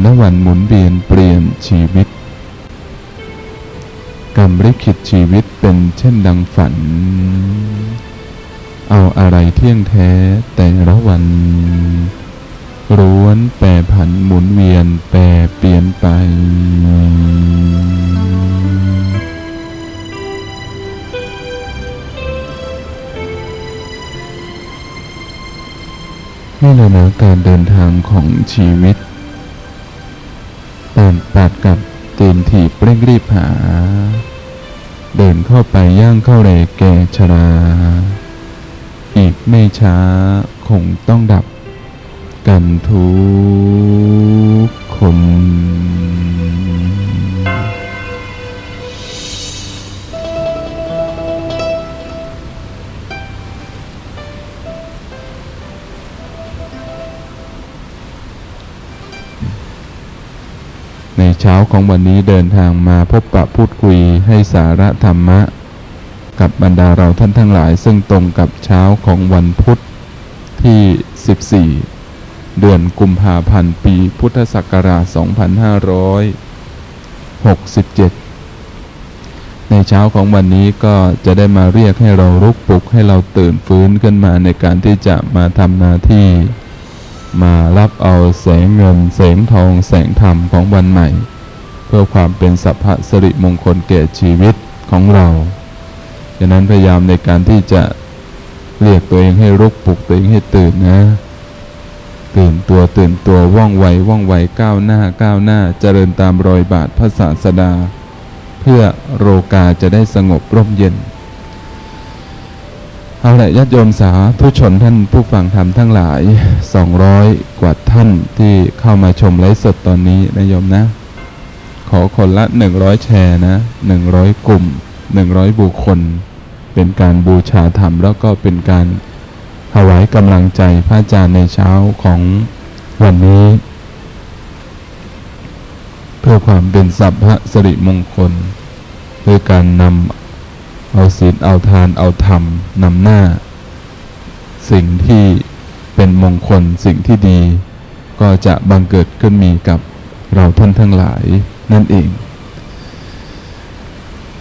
และวันหมุนเวียนเปลี่ยนชีวิต กรรมลิขิตชีวิตเป็นเช่นดังฝัน เอาอะไรเที่ยงแท้แต่ละวันร้วนแปรผันหมุนเวียนแปรเปลี่ยนไป นี่เลยนะการเดินทางของชีวิต ตามปัดกับตีนถีบเร่งรีบหา เดินเข้าไปย่างเข้าเรแก่ชรา อีกไม่ช้าคงต้องดับกันทุกคน เช้าของวันนี้เดินทางมาพบปะพูดคุยให้สาระธรรมะ กับบรรดาเราท่านทั้งหลาย ซึ่งตรงกับเช้าของวันพุธที่ 14 เดือนกุมภาพันธ์ปีพุทธศักราช 2567 ในเช้าของวันนี้ก็จะได้มาเรียกให้เราลุกปลุกให้เราตื่นฟื้นขึ้นมาในการที่จะมาทำหน้าที่ มารับเอาแสงเงิน แสงทอง แสงธรรมของวันใหม่ เพื่อความเป็นสัพพะสิริมงคลแก่ชีวิตของเราฉะนั้นพยายามในการที่จะเรียกตัวเองให้รุกปลุกตัวเองให้ตื่นนะ ตื่นตัวตื่นตัวว่องไวว่องไวก้าวหน้าก้าวหน้าเจริญตามรอยบาทพระศาสดา เพื่อโรกาจะได้สงบร่มเย็น เอาละญาติโยมสาธุชนท่านผู้ฟังธรรมทั้งหลาย 200 กว่าท่านที่เข้ามาชมไลฟ์สดตอนนี้นะโยมนะ ขอคนละ 100 แชร์นะ 100 กลุ่ม 100 บุคคล เป็นการบูชาธรรม แล้วก็เป็นการถวายกำลังใจพระอาจารย์ในเช้าของวันนี้ เพื่อความเป็นสัพพะสิริมงคล ด้วยการนำ เอาศีลเอาทานเอาธรรมนำหน้า สิ่งที่เป็นมงคลสิ่งที่ดี ก็จะบังเกิดขึ้นมีกับเราท่านทั้งหลายนั่นเอง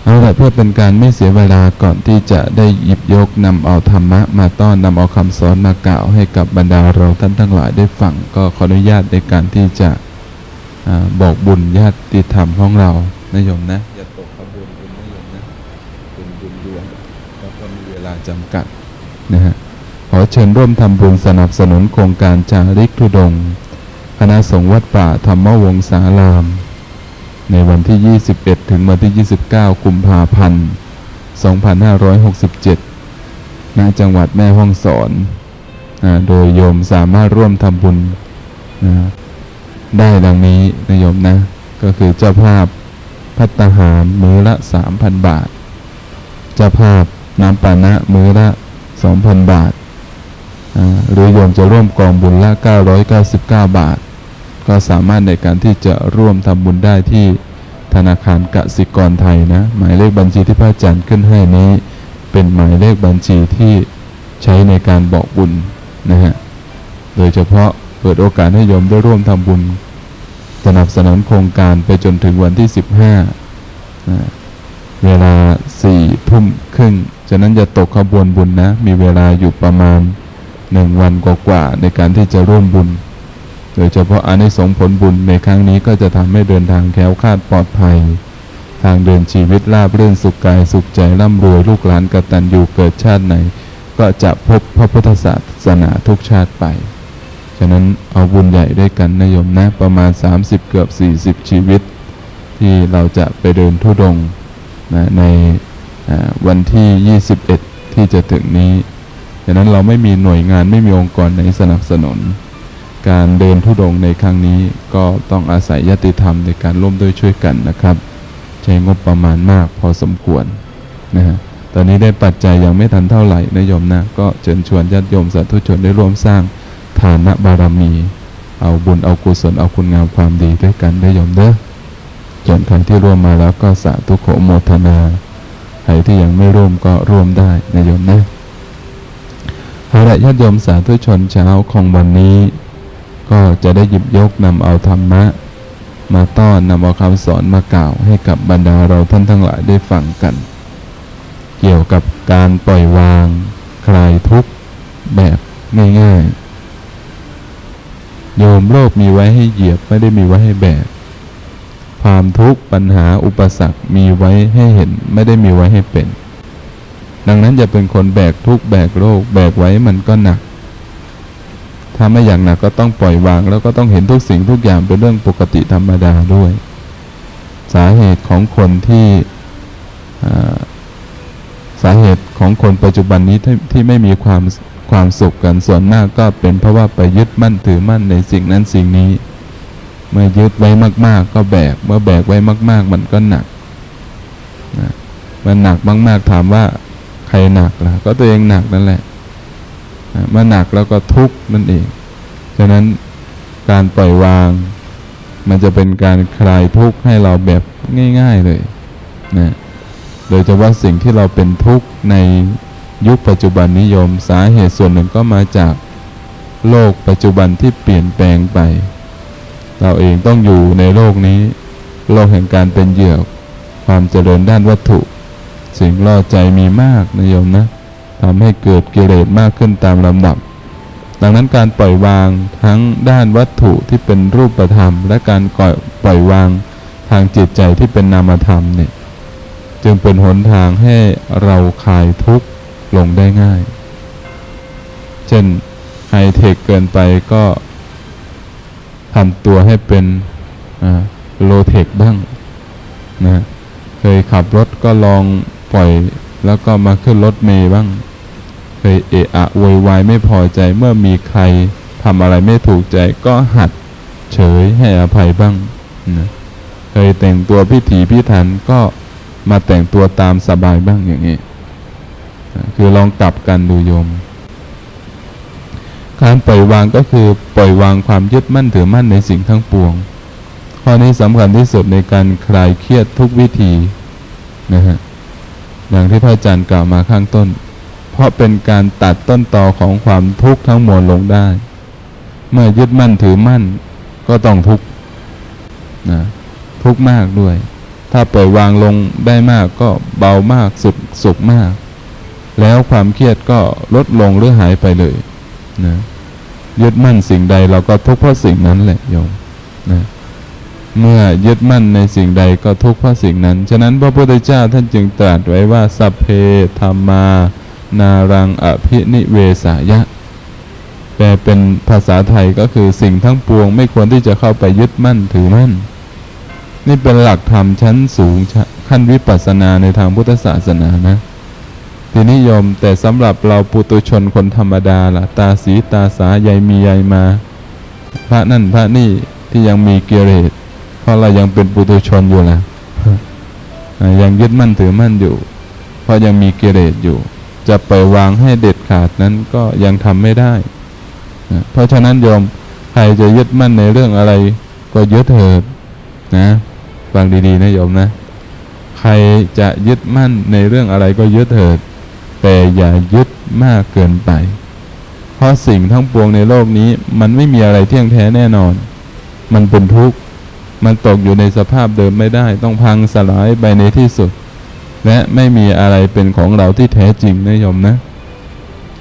เอาละเพื่อเป็นการไม่เสียเวลาก่อนที่จะได้หยิบยกนำเอาธรรมะ มาต้อนนำเอาคำสอนมากล่าวให้กับบรรดาเราท่านทั้งหลายได้ฟังก็ขออนุญาตในการที่จะอบอกบุญญาติธรรมของเรานะโยมนะ จำกัดนะฮะขอเชิญร่วมทำบุญสนับสนุนโครงการจาริกธุดงค์คณะสงฆ์วัดป่าธรรมวงศาราม ในวันที่ 21 ถึงวันที่ 29 กุมภาพันธ์ 2567 ณ จังหวัดแม่ฮ่องสอนอาโดยโยมสามารถร่วมทำบุญนะได้ดังนี้นะโยมนะ ก็คือเจ้าภาพพัตตาหารมือละ 3,000 บาท เจ้าภาพ น้ำปานะมือละ2,000บาท หรือโยมจะร่วมกองบุญละ 999 บาท ก็สามารถในการที่จะร่วมทำบุญได้ที่ธนาคารกสิกรไทยนะ หมายเลขบัญชีที่พระอาจารย์ขึ้นให้นี้ เป็นหมายเลขบัญชีที่ใช้ในการบอกบุญนะฮะ โดยเฉพาะเปิดโอกาสให้โยมได้ร่วมทำบุญ สนับสนุนโครงการไปจนถึงวันที่ 15นะเวลาสี่ทุ่มครึ่ง ฉะนั้นจะตกขบวนบุญนะ มีเวลาอยู่ประมาณหนึ่งวันกว่าๆในการที่จะร่วมบุญ โดยเฉพาะอานิสงส์ผลบุญในครั้งนี้ก็จะทำให้เดินทางแคล้วคลาดปลอดภัย ทางเดินชีวิตราบรื่นสุขกายสุขใจร่ำรวยลูกหลานกตัญญูเกิดชาติไหน ก็จะพบพระพุทธศาสนาทุกชาติไป ฉะนั้นเอาบุญใหญ่ด้วยกันนะโยมนะประมาณ 30 เกือบ 40 ชีวิต ที่เราจะไปเดินทุดงนะใน วันที่ 21 ที่จะถึงนี้ฉะนั้นเราไม่มีหน่วยงานไม่มีองค์กรไหนสนับสนุน การเดินทุดงค์ในครั้งนี้ก็ต้องอาศัยยติธรรมในการร่วมด้วยช่วยกันนะครับ ใช้งบประมาณมากพอสมควรนะฮะตอนนี้ได้ปัจจัยยังไม่ทันเท่าไหร่นะโยมนะก็เชิญชวนญาติโยมสาธุชนได้ร่วมสร้างฐานะบารมี เอาบุญเอากุศลเอาคุณงามความดีด้วยกันได้โยมเด้อส่วนใครที่ร่วมมาแล้วก็สาธุโขโมทนา ใครที่ยังไม่ร่วมก็ร่วมได้นะโยมนะเอาละญาติโยมสาธุชนเช้าของวันนี้ ก็จะได้หยิบยกนำเอาธรรมะ มาต้อนนำเอาคำสอนมากล่าวให้กับบรรดาเราท่านทั้งหลายได้ฟังกัน เกี่ยวกับการปล่อยวางคลายทุกข์แบบง่ายๆโยมโลกมีไว้ให้เหยียบไม่ได้มีไว้ให้แบก ความทุกข์ปัญหาอุปสรรคมีไว้ให้เห็นไม่ได้มีไว้ให้เป็น ดังนั้นอย่าเป็นคนแบกทุกข์แบกโรคแบกไว้มันก็หนัก ถ้าไม่อย่างหนักก็ต้องปล่อยวาง แล้วก็ต้องเห็นทุกสิ่งทุกอย่างเป็นเรื่องปกติธรรมดาด้วย สาเหตุของคนที่สาเหตุของคนปัจจุบันนี้ที่ที่ไม่มีความความสุขกันส่วนมากก็เป็นเพราะว่าไปยึดมั่นถือมั่นในสิ่งนั้นสิ่งนี้ เมื่อยึดไว้มาก ๆ ก็แบก เมื่อแบกไว้มาก ๆ มันก็หนักนะมันหนักมากๆถามว่าใครหนักล่ะ ก็ตัวเองหนักนั่นแหละนะเมื่อหนักแล้วก็ทุกข์นั่นเอง ฉะนั้นการปล่อยวาง มันจะเป็นการคลายทุกข์ให้เราแบบง่าย ๆเลยนะโดยเฉพาะสิ่งที่เราเป็นทุกข์ในยุคปัจจุบันนิยม สาเหตุส่วนหนึ่งก็มาจากโลกปัจจุบันที่เปลี่ยนแปลงไป เราเองต้องอยู่ในโลกนี้ โลกแห่งการเป็นเหยื่อความเจริญด้านวัตถุ สิ่งล่อใจมีมากนะโยมนะทำให้เกิดกิเลสมากขึ้นตามลำดับ ดังนั้นการปล่อยวางทั้งด้านวัตถุที่เป็นรูปธรรม และการปล่อยวางทางจิตใจที่เป็นนามธรรมเนี่ยจึงเป็นหนทางให้เราคลายทุกข์ลงได้ง่าย เช่นไฮเทคเกินไปก็ ทำตัวให้เป็นโลเทคบ้างนะเคยขับรถก็ลองปล่อยแล้วก็มาขึ้นรถเมย์บ้าง เคยเอะอะโวยวายไม่พอใจเมื่อมีใครทำอะไรไม่ถูกใจก็หัดเฉยให้อภัยบ้างนะเคยแต่งตัวพิถีพิถันก็มาแต่งตัวตามสบายบ้างอย่างนี้ คือลองกลับกันดูโยม การปล่อยวางก็คือปล่อยวางความยึดมั่นถือมั่นในสิ่งทั้งปวง ข้อนี้สำคัญที่สุดในการคลายเครียดทุกวิธีนะฮะอย่างที่พระอาจารย์กล่าวมาข้างต้น เพราะเป็นการตัดต้นตอของความทุกข์ทั้งมวลลงได้ เมื่อยึดมั่นถือมั่นก็ต้องทุกข์นะทุกข์มากด้วย ถ้าปล่อยวางลงได้มากก็เบามากสุดสุขมาก แล้วความเครียดก็ลดลงหรือหายไปเลย นะยึดมั่นสิ่งใดเราก็ทุกข์เพราะสิ่งนั้นแหละโยมนะเมื่อยึดมั่นในสิ่งใดก็ทุกข์เพราะสิ่งนั้น ฉะนั้นพระพุทธเจ้าท่านจึงตรัสไว้ว่าสัพเพธรรมา นารังอภินิเวสายะ แปลเป็นภาษาไทยก็คือสิ่งทั้งปวง ไม่ควรที่จะเข้าไปยึดมั่นถือมั่น นี่เป็นหลักธรรมชั้นสูงขั้นวิปัสสนาในทางพุทธศาสนานะ ที่นิยม แต่สำหรับเราปุตุชนคนธรรมดาล่ะ ตาสีตาสายายมียายมา พระนั่นพระนี่ที่ยังมีเกเรตเพราะเรายังเป็นปุตุชนอยู่ล่ะยังยึดมั่นถือมั่นอยู่ เพราะยังมีเกเรตอยู่ จะไปวางให้เด็ดขาดนั้นก็ยังทำไม่ได้ เพราะฉะนั้นโยมใครจะยึดมั่นในเรื่องอะไร ก็ยึดเถิดนะฟังดีๆนะโยมนะ ใครจะยึดมั่นในเรื่องอะไรก็ยึดเถิด แต่อย่ายึดมากเกินไป เพราะสิ่งทั้งปวงในโลกนี้มันไม่มีอะไรเที่ยงแท้แน่นอน มันเป็นทุกข์ มันตกอยู่ในสภาพเดิมไม่ได้ ต้องพังสลายไปในที่สุด และไม่มีอะไรเป็นของเราที่แท้จริงนะโยมนะ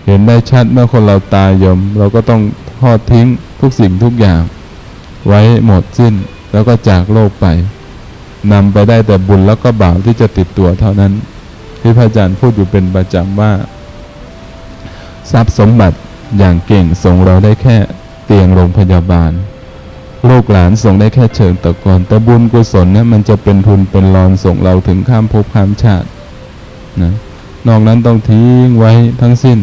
เห็นได้ชัดเมื่อคนเราตายโยม เราก็ต้องทอดทิ้งทุกสิ่งทุกอย่าง ไว้หมดสิ้นแล้วก็จากโลกไปนำไปได้แต่บุญแล้วก็บาปที่จะติดตัวเท่านั้น ที่พระอาจารย์พูดอยู่เป็นประจำว่า ทรัพย์สมบัติอย่างเก่งส่งเราได้แค่เตียงโรงพยาบาล ลูกหลานส่งได้แค่เชิญตะกอนแต่บุญกุศลเนี่มันจะเป็นทุนเป็นรอนส่งเราถึงข้ามภพข้ามชาตินะนอกนั้นต้องทิ้งไว้ทั้งสิ้น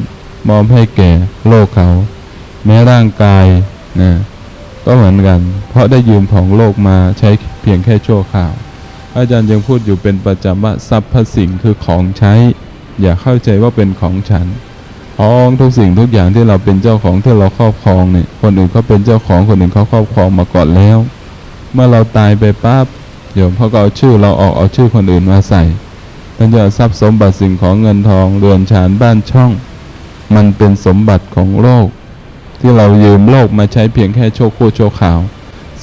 มอบให้แก่โลกเขา แม้ร่างกายนะก็เหมือนกัน เพราะได้ยืมของโลกมาใช้เพียงแค่ชั่วคราว อาจารย์ยังพูดอยู่เป็นประจำว่าทรัพย์สิ่งคือของใช้ อย่าเข้าใจว่าเป็นของฉันของทุกสิ่งทุกอย่างที่เราเป็นเจ้าของที่เราครอบครองเนี่ยคนอื่นเขาเป็นเจ้าของคนอื่นเขาครอบครองมาก่อนแล้ว เมื่อเราตายไปปั๊บโยมเขาก็เอาชื่อเราออกเอาชื่อคนอื่นมาใส่ท่านจะทรัพย์สมบัติสิ่งของเงินทองเรือนชานบ้านช่อง มันเป็นสมบัติของโลก ที่เรายืมโลกมาใช้เพียงแค่โชคโคโชคข่าว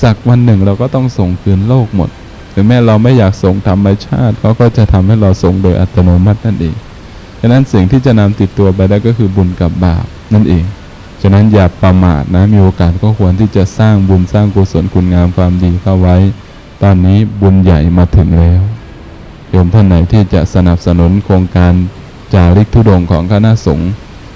สักวันหนึ่งเราก็ต้องส่งคืนโลกหมด ถึงแม้เราไม่อยากส่งธรรมชาติเขาก็จะทำให้เราส่งโดยอัตโนมัตินั่นเองฉะนั้นสิ่งที่จะนำติดตัวไปได้ก็คือบุญกับบาปนั่นเองฉะนั้นอย่าประมาทนะมีโอกาสก็ควรที่จะสร้างบุญสร้างกุศลคุณงามความดีเข้าไว้ ตอนนี้บุญใหญ่มาถึงแล้วโยมท่านไหนที่จะสนับสนุนโครงการจาริกธุดงค์ของคณะสงฆ์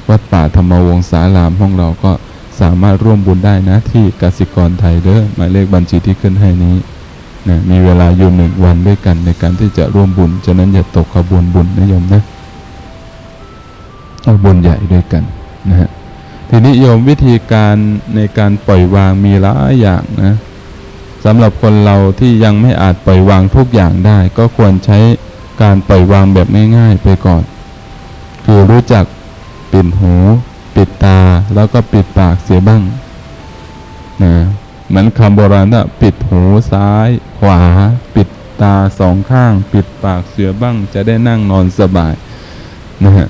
วัดป่าธรรมวงศารามของเราก็สามารถร่วมบุญได้นะที่กสิกรไทยเด้อหมายเลขบัญชีที่ขึ้นให้นี้ นะมีเวลาอยู่หนึ่งวันด้วยกันในการที่จะร่วมบุญ ฉะนั้นอย่าตกขบวนบุญนะโยมนะเอาบุญใหญ่ด้วยกันนะฮะทีนี้โยมวิธีการในการปล่อยวางมีหลายอย่างนะสำหรับคนเราที่ยังไม่อาจปล่อยวางทุกอย่างได้ ก็ควรใช้การปล่อยวางแบบง่าย ๆ ไปก่อน คือรู้จักปิดหู ปิดตาแล้วก็ปิดปากเสียบ้างนะ เหมือนคำโบราณว่าปิดหูซ้ายขวา ปิดตาสองข้าง ปิดปากเสียบ้างจะได้นั่งนอนสบายนะฮะ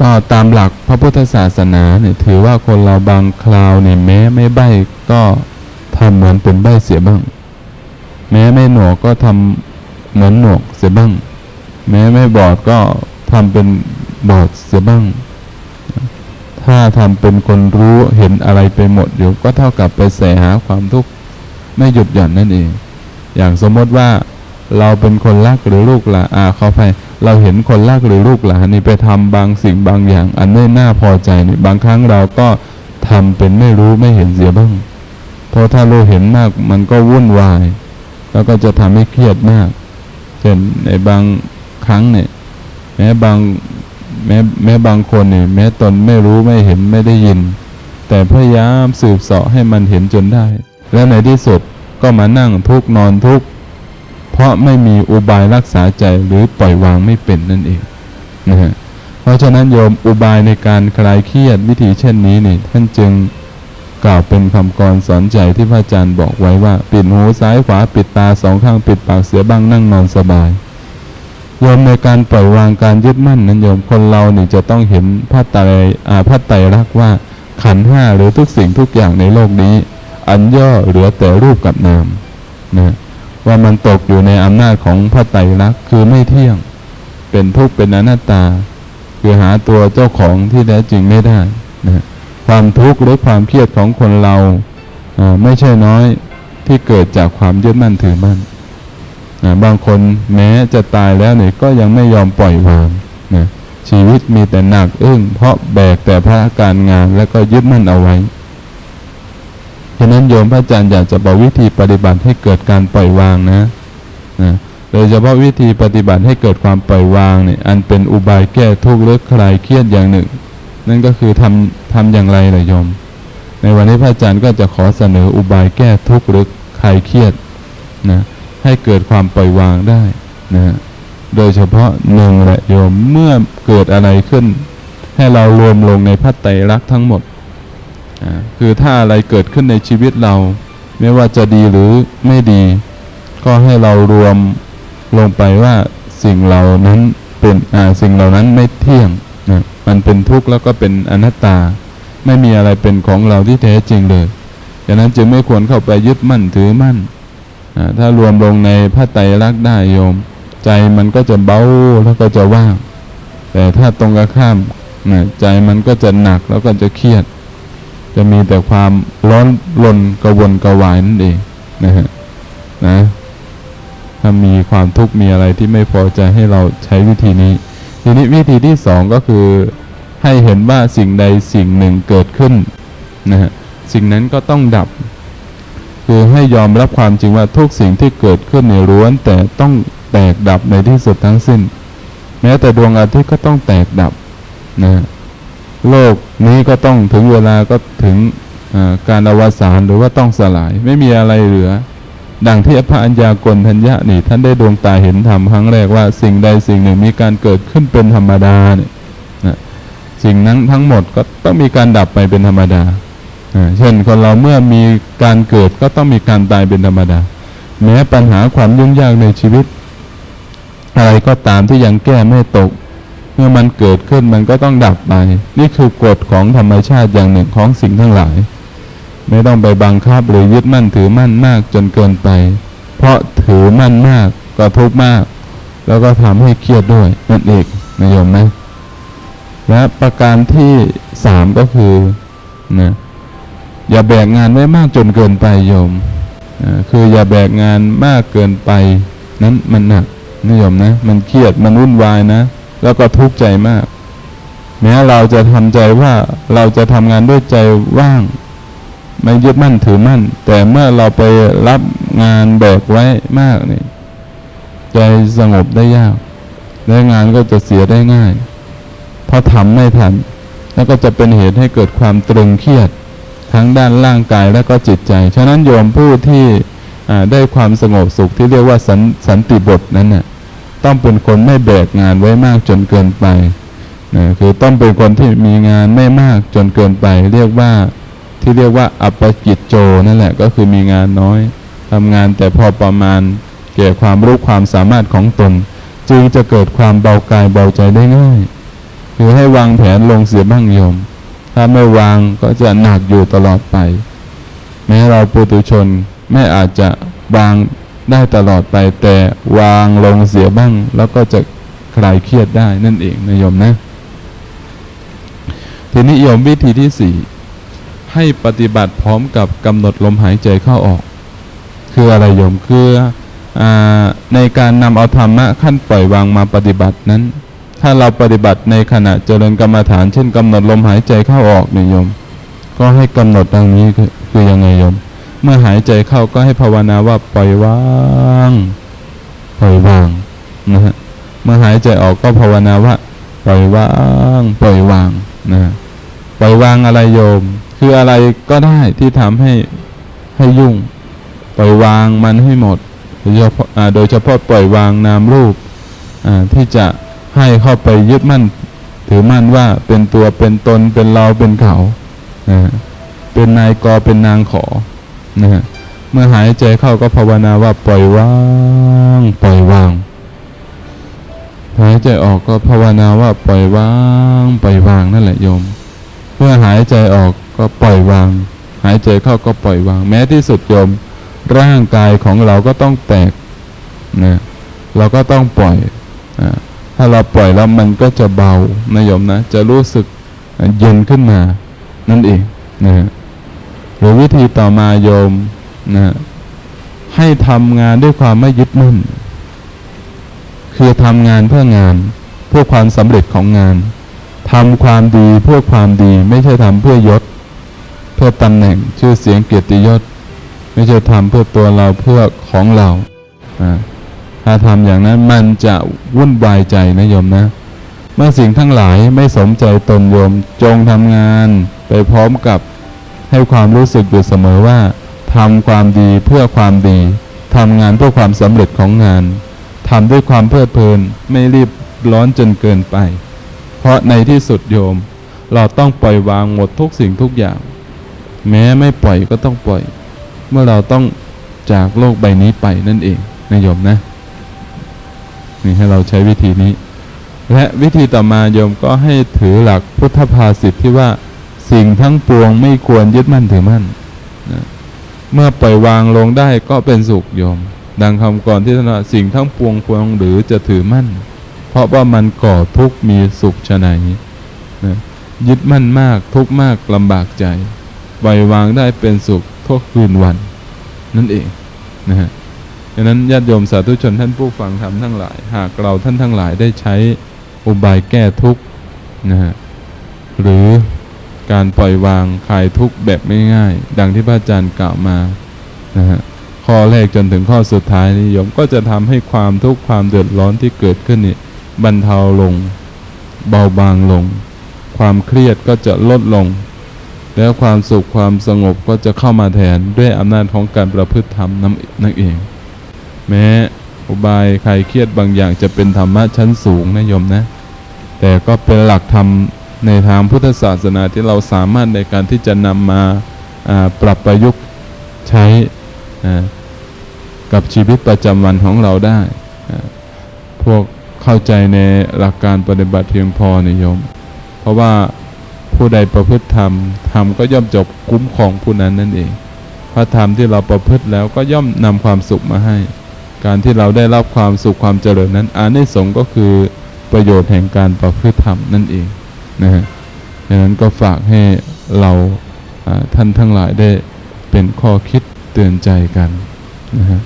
ก็ตามหลักพระพุทธศาสนาเนี่ยถือว่าคนเราบางคราวเนี่ยแม้ไม่ใบ้ก็ทำเหมือนเป็นใบ้เสียบ้าง แม้ไม่หนวกก็ทำเหมือนหนวกเสียบ้าง แม้ไม่บอดก็ทำเป็นบอดเสียบ้าง ถ้าทำเป็นคนรู้เห็นอะไรไปหมดอยู่ ก็เท่ากับไปแสหาความทุกข์ไม่หยุดหย่อนนั่นเอง อย่างสมมติว่าเราเป็นคนรักหรือลูกหลานอ่าเขาไปเราเห็นคนรักหรือลูกหลานนี่ไปทำบางสิ่งบางอย่าง อันไม่น่าพอใจนี่บางครั้งเราก็ทำเป็นไม่รู้ไม่เห็นเสียบ้าง เพราะถ้าเราเห็นมากมันก็วุ่นวาย แล้วก็จะทำให้เครียดมากเช่นในบางครั้งเนี่ยแม้บาง แม้แม้บางคนเนี่ยแม้ตนไม่รู้ไม่เห็นไม่ได้ยิน แต่พยายามสืบเสาะให้มันเห็นจนได้ และในที่สุดก็มานั่งทุกนอนทุกเพราะไม่มีอุบายรักษาใจหรือปล่อยวางไม่เป็นนั่นเองนะฮะเพราะฉะนั้นโยมอุบายในการคลายเครียดวิธีเช่นนี้นี่ท่านจึงกล่าวเป็นคำกรสอนใจที่พระอาจารย์บอกไว้ว่า ปิดหูซ้ายขวาปิดตาสองข้างปิดปากเสียบ้างนั่งนอนสบาย โยมในการปล่อยวางการยึดมั่นนั้นโยมคนเราเนี่จะต้องเห็นพระไตรพระไตรลักษณ์ว่าขันห้าหรือทุกสิ่งทุกอย่างในโลกนี้ อันย่อเหลือแต่รูปกับนามนะว่ามันตกอยู่ในอำนาจของพระไตรลักษณ์คือไม่เที่ยง เป็นทุกข์เป็นอนัตตา คือหาตัวเจ้าของที่แท้จริงไม่ได้นะความทุกข์หรือความเครียดของคนเราไม่ใช่น้อยที่เกิดจากความยึดมั่นถือมั่น นะบางคนแม้จะตายแล้วเนี่ยก็ยังไม่ยอมปล่อยวางนะชีวิตมีแต่หนักอึ้งเพราะแบกแต่พระการงานแล้วก็ยึดมั่นเอาไว้ฉะนั้นโยมพระอาจารย์อยากจะบอกวิธีปฏิบัติให้เกิดการปล่อยวางนะนะโดยเฉพาะวิธีปฏิบัติให้เกิดความปล่อยวางเนี่ยอันเป็นอุบายแก้ทุกข์หรือคลายเครียดอย่างหนึ่ง นั่นก็คือทำทำอย่างไรล่ะโยม ในวันนี้พระอาจารย์ก็จะขอเสนออุบายแก้ทุกข์หรือคลายเครียดนะ ให้เกิดความปล่อยวางได้นะโดยเฉพาะหนึ่งแหละโยมเมื่อเกิดอะไรขึ้น ให้เรารวมลงในพระไตรลักษณ์ทั้งหมดคือถ้าอะไรเกิดขึ้นในชีวิตเรา ไม่ว่าจะดีหรือไม่ดี ก็ให้เรารวมลงไปว่าสิ่งเหล่านั้นเป็นสิ่งเหล่านั้นไม่เที่ยงนะมันเป็นทุกข์แล้วก็เป็นอนัตตา ไม่มีอะไรเป็นของเราที่แท้จริงเลยดังนั้นจึงไม่ควรเข้าไปยึดมั่นถือมั่น ถ้ารวมลงในพระไตรลักษณ์ได้โยม ใจมันก็จะเบาแล้วก็จะว่าง แต่ถ้าตรงกันข้ามนะใจมันก็จะหนักแล้วก็จะเครียด จะมีแต่ความร้อนรนกระวนกระวายนั่นเองนะฮะนะถ้ามีความทุกข์มีอะไรที่ไม่พอใจให้เราใช้วิธีนี้ ทีนี้วิธีที่สองก็คือให้เห็นว่าสิ่งใดสิ่งหนึ่งเกิดขึ้นนะฮะสิ่งนั้นก็ต้องดับ คือให้ยอมรับความจริงว่าทุกสิ่งที่เกิดขึ้นในล้วนแต่ต้องแตกดับในที่สุดทั้งสิ้น แม้แต่ดวงอาทิตย์ก็ต้องแตกดับนะโลกนี้ก็ต้องถึงเวลาก็ถึงการอวสานหรือว่าต้องสลาย ไม่มีอะไรเหลือ ดังที่พระัญญากลทัญญะนี่ ท่านได้ดวงตาเห็นธรรมครั้งแรกว่าสิ่งใดสิ่งหนึ่งมีการเกิดขึ้นเป็นธรรมดาเนี่ยนะสิ่งนั้นทั้งหมดก็ต้องมีการดับไปเป็นธรรมดา เช่นคนเราเมื่อมีการเกิดก็ต้องมีการตายเป็นธรรมดา แม้ปัญหาความยุ่งยากในชีวิต อะไรก็ตามที่ยังแก้ไม่ตก เมื่อมันเกิดขึ้นมันก็ต้องดับไป นี่คือกฎของธรรมชาติอย่างหนึ่งของสิ่งทั้งหลาย ไม่ต้องไปบังคับหรือยึดมั่นถือมั่นมากจนเกินไป เพราะถือมั่นมากก็ทุกข์มาก แล้วก็ทำให้เครียดด้วยนั่นเองนะโยมนะและประการที่สามก็คือนะ อย่าแบกงานไว้มากจนเกินไปโยมคืออย่าแบกงานมากเกินไป นั้นมันหนักนะโยมนะ มันเครียดมันวุ่นวายนะ แล้วก็ทุกข์ใจมาก แม้เราจะทำใจว่าเราจะทำงานด้วยใจว่าง ไม่ยึดมั่นถือมั่น แต่เมื่อเราไปรับงานแบกไว้มากนี่ใจสงบได้ยาก และงานก็จะเสียได้ง่ายเพราะทำไม่ทัน แล้วก็จะเป็นเหตุให้เกิดความตรึงเครียด ทั้งด้านร่างกายและก็จิตใจ ฉะนั้นโยมผู้ที่ได้ความสงบสุขที่เรียกว่าสันสันติบทนั้นน่ะต้องเป็นคนไม่แบกงานไว้มากจนเกินไปนะคือต้องเป็นคนที่มีงานไม่มากจนเกินไป เรียกว่าที่เรียกว่าอัปกิจโจนั่นแหละก็คือมีงานน้อยทำงานแต่พอประมาณเกี่ยวความรู้ความสามารถของตน จึงจะเกิดความเบากายเบาใจได้ง่าย คือให้วางแผนลงเสียบ้างโยม ถ้าไม่วางก็จะหนักอยู่ตลอดไป แม้เราปุถุชนไม่อาจจะวางได้ตลอดไป แต่วางลงเสียบ้าง แล้วก็จะคลายเครียดได้นั่นเองนะโยมนะ ทีนี้โยมวิธีที่สี่ให้ปฏิบัติพร้อมกับกำหนดลมหายใจเข้าออก คืออะไรโยมคืออในการนำเอาธรรมะขั้นปล่อยวางมาปฏิบัตินั้น ถ้าเราปฏิบัติในขณะเจริญกรรมฐาน เช่นกำหนดลมหายใจเข้าออกเนี่ยโยม ก็ให้กำหนดดังนี้คือคอยังไงโยม เมื่อหายใจเข้าก็ให้ภาวนาว่าปล่อยวางปล่อยวางนะฮะเมื่อหายใจออกก็ภาวนาว่าปล่อยวางปล่อยวางนะฮะปล่อยวางอะไรโยม คืออะไรก็ได้ที่ทำให้ให้ยุ่ง ปล่อยวางมันให้หมดโดยเฉพาะโดยเฉพาะปล่อยวางนามรูปที่จะ ให้เข้าไปยึดมั่น ถือมั่นว่าเป็นตัวเป็นตนเป็นเราเป็นเขานะเป็นนายกเป็นนางขอนะฮะเมื่อหายใจเข้าก็ภาวนาว่าปล่อยวาง ปล่อยวาง หายใจออกก็ภาวนาว่าปล่อยวาง ปล่อยวางนั่นแหละโยม เมื่อหายใจออกก็ปล่อยวาง หายใจเข้าก็ปล่อยวาง แม้ที่สุดโยม ร่างกายของเราก็ต้องแตกนะเราก็ต้องปล่อยอา ถ้าเราปล่อยแล้วมันก็จะเบานะโยมนะ จะรู้สึกเย็นขึ้นมา นั่นเองนะฮะหรือวิธีต่อมาโยมนะให้ทำงานด้วยความไม่ยึดมั่น คือทำงานเพื่องาน เพื่อความสำเร็จของงานทำความดีเพื่อความดี ไม่ใช่ทำเพื่อยศ เพื่อตำแหน่งชื่อเสียงเกียรติยศ ไม่ใช่ทำเพื่อตัวเราเพื่อของเราอ่า ถ้าทำอย่างนั้นมันจะวุ่นวายใจนะโยมนะ เมื่อสิ่งทั้งหลายไม่สมใจตนโยมจงทำงานไปพร้อมกับให้ความรู้สึกอยู่เสมอว่าทำความดีเพื่อความดีทำงานเพื่อความสำเร็จของงานทำด้วยความเพลิดเพลินไม่รีบร้อนจนเกินไป เพราะในที่สุดโยม เราต้องปล่อยวางหมดทุกสิ่งทุกอย่าง แม้ไม่ปล่อยก็ต้องปล่อย เมื่อเราต้องจากโลกใบนี้ไปนั่นเองนะโยมนะ นี่ให้เราใช้วิธีนี้ และวิธีต่อมาโยมก็ให้ถือหลักพุทธภาษิตที่ว่าสิ่งทั้งปวงไม่ควรยึดมั่นถือมั่นนะเมื่อปล่อยวางลงได้ก็เป็นสุขโยม ดังคำก่อนที่ท่านว่าสิ่งทั้งปวงควรหรือจะถือมั่น เพราะว่ามันก่อทุกข์มีสุขชะไหนนะยึดมั่นมากทุกข์มากลำบากใจปล่อยวางได้เป็นสุขทุกคืนวัน นั่นเองนะฮะ ดังนั้นญาติโยมสาธุชนท่านผู้ฟังธรรมทั้งหลาย หากเราท่านทั้งหลายได้ใช้อุบายแก้ทุกข์นะฮะหรือการปล่อยวางคลายทุกข์แบบง่ายๆดังที่พระอาจารย์กล่าวมานะฮะข้อแรกจนถึงข้อสุดท้ายนี้โยมก็จะทำให้ความทุกข์ความเดือดร้อนที่เกิดขึ้นนี่บรรเทาลง เบาบางลง ความเครียดก็จะลดลง แล้วความสุขความสงบก็จะเข้ามาแทนด้วยอำนาจของการประพฤติธรรมนั่นเอง แม้อุบายใครเครียดบางอย่างจะเป็นธรรมะชั้นสูงนะโยมนะ แต่ก็เป็นหลักธรรมในทางพุทธศาสนาที่เราสามารถในการที่จะนำมาปรับประยุกต์ใช้กับชีวิตประจำวันของเราได้ พวกเข้าใจในหลักการปฏิบัติเพียงพอนิยม เพราะว่าผู้ใดประพฤติธรรมธรรมก็ย่อมจบคุ้มของผู้นั้นนั่นเอง พระธรรมที่เราประพฤติแล้วก็ย่อมนำความสุขมาให้ การที่เราได้รับความสุขความเจริญนั้นอานิสงส์ก็คือประโยชน์แห่งการประพฤติธรรมนั่นเองนะฮะดังนั้นก็ฝากให้เราท่านทั้งหลายได้เป็นข้อคิดเตือนใจกันนะฮะ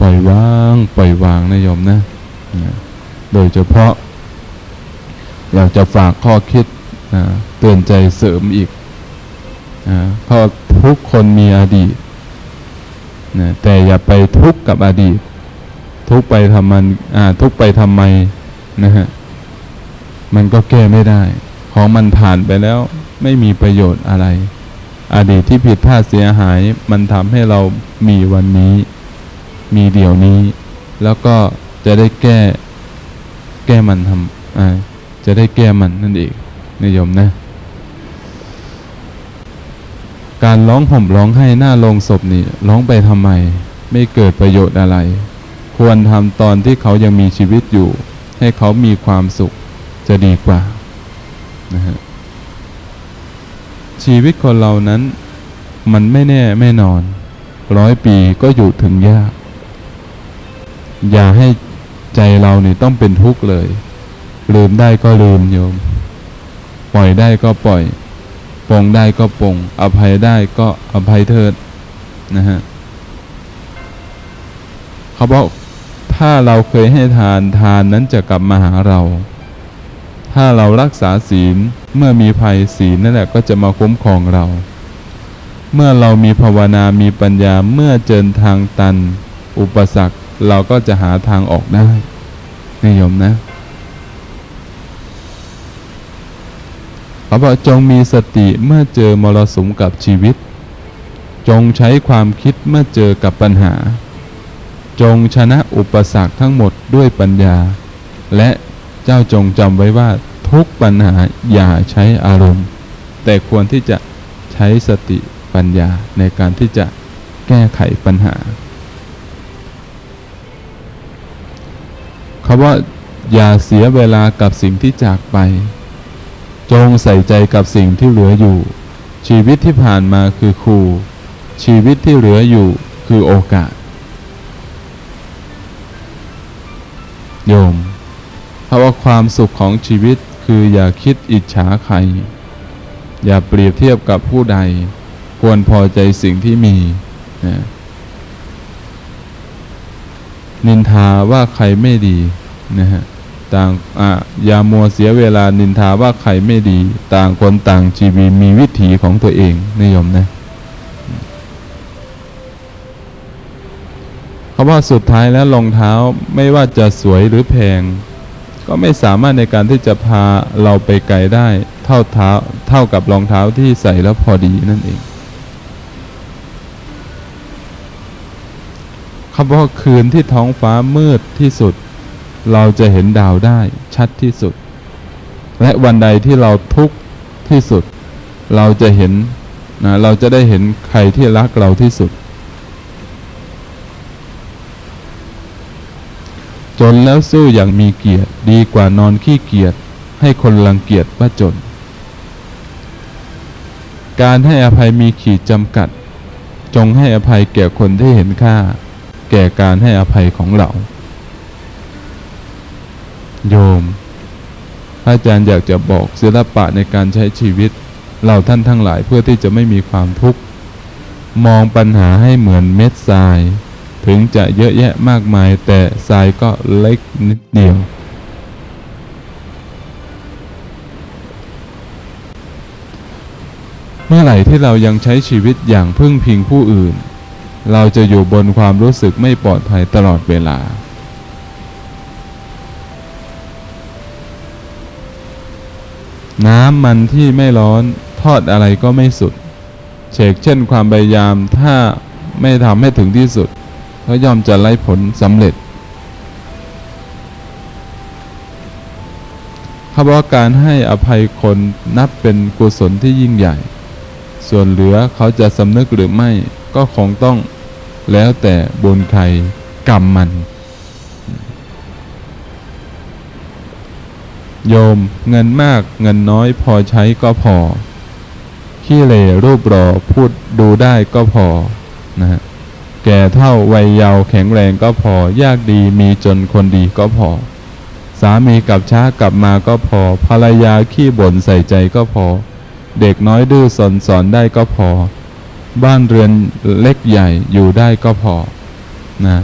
ปล่อยวางปล่อยวางนะโยมนะนะโดยเฉพาะ อยากจะฝากข้อคิดนะเตือนใจเสริมอีกนะเพราะทุกคนมีอดีต นะแต่อย่าไปทุกข์กับอดีต ทุกข์ไปทำมันอ่าทุกข์ไปทำไมนะฮะมันก็แก้ไม่ได้ ของมันผ่านไปแล้วไม่มีประโยชน์อะไร อดีตที่ผิดพลาดเสียหาย มันทำให้เรามีวันนี้ มีเดี๋ยวนี้ แล้วก็จะได้แก้ แก้มันทำอ่าจะได้แก้มันนั่นเองนิยมนะ การร้องห่มร้องไห้หน้าโลงศพนี่ร้องไปทำไม ไม่เกิดประโยชน์อะไร ควรทำตอนที่เขายังมีชีวิตอยู่ ให้เขามีความสุขจะดีกว่านะฮะชีวิตคนเรานั้น มันไม่แน่ไม่นอน ร้อยปีก็อยู่ถึงยาก อย่าให้ใจเราเนี่ต้องเป็นทุกข์เลย ลืมได้ก็ลืมโยม ปล่อยได้ก็ปล่อย ปลงได้ก็ปลงอภัยได้ก็อภัยเถิดนะฮะเขาบอกถ้าเราเคยให้ทานทานนั้นจะกลับมาหาเรา ถ้าเรารักษาศีลเมื่อมีภัยศีลนั่นแหละก็จะมาคุ้มครองเรา เมื่อเรามีภาวนามีปัญญาเมื่อเจอทางตัน อุปสรรคเราก็จะหาทางออกได้นิยมนะ เขาบอกจงมีสติเมื่อเจอมรสุมกับชีวิต จงใช้ความคิดเมื่อเจอกับปัญหา จงชนะอุปสรรคทั้งหมดด้วยปัญญา และเจ้าจงจำไว้ว่าทุกปัญหาอย่าใช้อารมณ์ แต่ควรที่จะใช้สติปัญญาในการที่จะแก้ไขปัญหาเขาว่าอย่าเสียเวลากับสิ่งที่จากไป จงใส่ใจกับสิ่งที่เหลืออยู่ ชีวิตที่ผ่านมาคือครูชีวิตที่เหลืออยู่คือโอกาส โยม เพราะว่าความสุขของชีวิตคืออย่าคิดอิจฉาใคร อย่าเปรียบเทียบกับผู้ใด ควรพอใจสิ่งที่มีนะนินทาว่าใครไม่ดีนะฮะ ต่างอะอย่ามัวเสียเวลานินทาว่าใครไม่ดี ต่างคนต่างชีวิตมีวิถีของตัวเองนิยมนะเขาว่าสุดท้ายแล้วรองเท้าไม่ว่าจะสวยหรือแพง ก็ไม่สามารถในการที่จะพาเราไปไกลได้เท่าเท้าเท่ากับรองเท้าที่ใส่แล้วพอดีนั่นเองเขาบอกว่าคืนที่ท้องฟ้ามืดที่สุด เราจะเห็นดาวได้ชัดที่สุด และวันใดที่เราทุกข์ที่สุด เราจะเห็นนะเราจะได้เห็นใครที่รักเราที่สุด จนแล้วสู้อย่างมีเกียรติดีกว่านอนขี้เกียจให้คนรังเกียจว่าจน การให้อภัยมีขีดจำกัด จงให้อภัยแก่คนที่เห็นค่า แก่การให้อภัยของเรา โยม อาจารย์อยากจะบอกศิลปะในการใช้ชีวิต เราท่านทั้งหลายเพื่อที่จะไม่มีความทุกข์ มองปัญหาให้เหมือนเม็ดทราย ถึงจะเยอะแยะมากมาย แต่ทรายก็เล็กนิดเดียว เมื่อไหร่ที่เรายังใช้ชีวิตอย่างพึ่งพิงผู้อื่น เราจะอยู่บนความรู้สึกไม่ปลอดภัยตลอดเวลา น้ำมันที่ไม่ร้อนทอดอะไรก็ไม่สุดเชกเช่นความพยายามถ้าไม่ทำให้ถึงที่สุด ก็ย่อมจะไร้ผลสำเร็จเขาบอกว่าการให้อภัยคนนับเป็นกุศลที่ยิ่งใหญ่ ส่วนเหลือเขาจะสำนึกหรือไม่ก็คงต้องแล้วแต่บุญใครกรรมมัน โยมเงินมากเงินน้อยพอใช้ก็พอ ขี้เหร่รูปหล่อพูดดูได้ก็พอนะฮะแก่เท่าวัยเยาว์แข็งแรงก็พอ ยากดีมีจนคนดีก็พอ สามีกลับช้ากลับมาก็พอ ภรรยาขี้บ่นใส่ใจก็พอ เด็กน้อยดื้อสอนสอนได้ก็พอ บ้านเรือนเล็กใหญ่อยู่ได้ก็พอนะ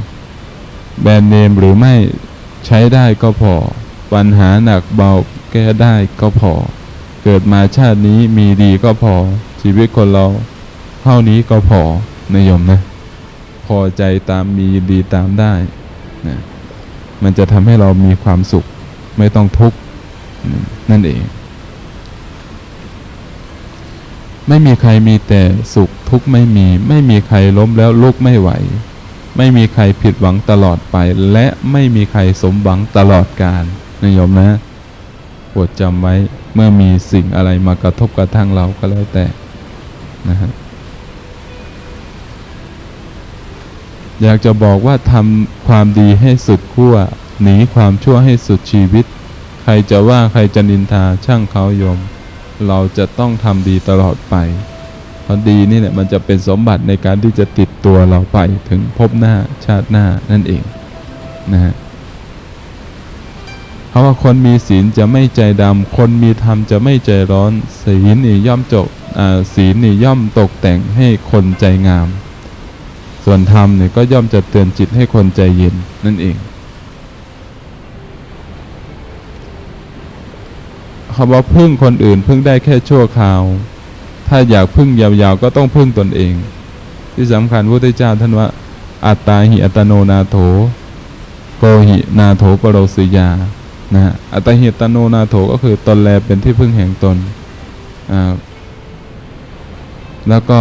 แบรนด์เนมหรือไม่ใช้ได้ก็พอ ปัญหาหนักเบาแก้ได้ก็พอ เกิดมาชาตินี้มีดีก็พอ ชีวิตคนเราเท่านี้ก็พอนะโยมนะ พอใจตามมีดีตามได้นะมันจะทำให้เรามีความสุข ไม่ต้องทุกข์นั่นเอง ไม่มีใครมีแต่สุขทุกข์ไม่มี ไม่มีใครล้มแล้วลุกไม่ไหว ไม่มีใครผิดหวังตลอดไป และไม่มีใครสมหวังตลอดกาล นะโยมนะโปรดจำไว้เมื่อมีสิ่งอะไรมากระทบกระทั่งเราก็แล้วแต่นะฮะอยากจะบอกว่าทำความดีให้สุดขั้วหนีความชั่วให้สุดชีวิต ใครจะว่าใครจะนินทาช่างเขาโยม เราจะต้องทำดีตลอดไปเพราะดีนี่แหละมันจะเป็นสมบัติในการที่จะติดตัวเราไปถึงภพหน้าชาติหน้านั่นเองนะฮะ เพราะว่าคนมีศีลจะไม่ใจดำคนมีธรรมจะไม่ใจร้อน ศีลนี่ย่อมจกอ่าศีลนี่ย่อมตกแต่งให้คนใจงาม ส่วนธรรมเนี่ยก็ย่อมจะเตือนจิตให้คนใจเย็นนั่นเองคำว่าพึ่งคนอื่นพึ่งได้แค่ชั่วคราว ถ้าอยากพึ่งยาวๆ ก็ต้องพึ่งตนเอง ที่สำคัญพระพุทธเจ้าท่านว่า อัตตาหิอัตโนนาโถโกหินาโถปโรสิยา นะฮะอัตตาหิตโนนาโถก็คือตนแลเป็นที่พึ่งแห่งตนอ่าแล้วก็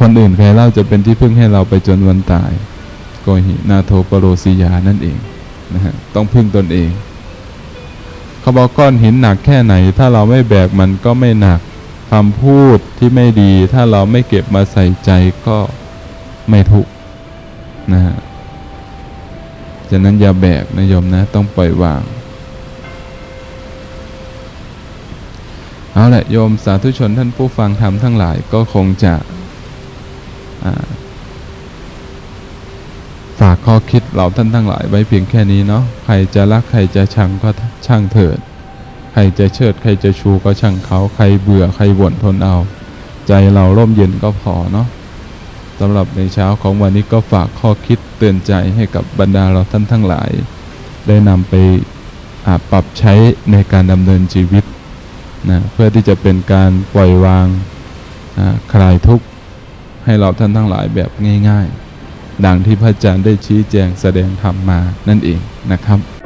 คนอื่นใครเล่าจะเป็นที่พึ่งให้เราไปจนวันตายโกหินาโถปโรสิยานั่นเองนะฮะต้องพึ่งตนเองเขาบอกก้อนหินหนักแค่ไหน ถ้าเราไม่แบกมันก็ไม่หนักคำพูดที่ไม่ดี ถ้าเราไม่เก็บมาใส่ใจก็ไม่ทุกนะฮะ ฉะนั้นอย่าแบกนะโยมนะ ต้องปล่อยวาง เอาแหละโยมสาธุชนท่านผู้ฟังธรรมทั้งหลายก็คงจะฝากข้อคิดเราท่านทั้งหลายไว้เพียงแค่นี้เนาะใครจะรักใครจะชังก็ช่างเถิด ใครจะเชิด ใครจะชูก็ช่างเขา ใครเบื่อใครบ่นทนเอา ใจเราร่มเย็นก็พอเนาะ สำหรับในเช้าของวันนี้ก็ฝากข้อคิดเตือนใจให้กับบรรดาเราท่านทั้งหลาย ได้นำไปปรับใช้ในการดำเนินชีวิตนะเพื่อที่จะเป็นการปล่อยวางอ่าคลายทุกข์ให้เราท่านทั้งหลายแบบง่าย ๆ ดังที่พระอาจารย์ได้ชี้แจงแสดงธรรมมานั่นเองนะครับ